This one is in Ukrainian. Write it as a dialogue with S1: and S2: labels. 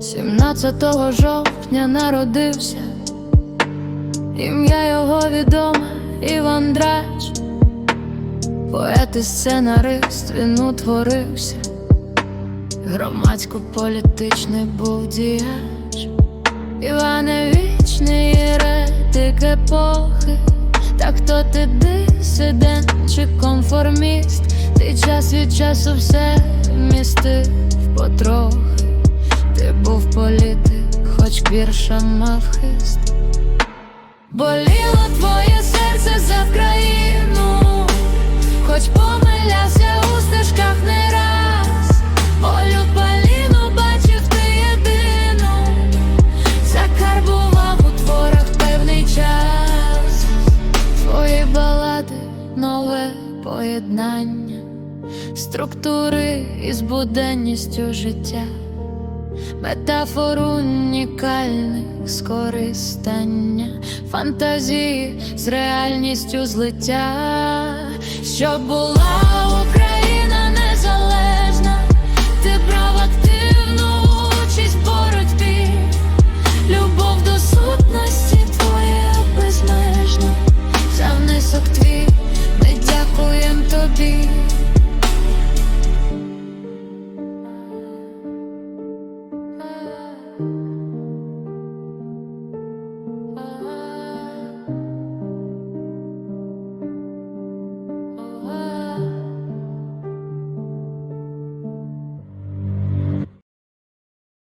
S1: 17 жовтня народився, ім'я його відоме Іван Драч, поет і сценарист він утворився, громадсько-політичний був діяч, Іване вічний еретик епохи, та хто ти дисидент чи конформіст, ти час від часу все містив потрохи. Ти був політик, хоч вірша мав хист. Боліло твоє серце за країну, хоч помилявся у стежках не раз. Олю Паліну бачив ти єдину, закарбував у творах певний час. Твої балади нове поєднання, структури із буденністю життя метафор унікальних скористання, фантазії з реальністю злиття, щоб була Україна.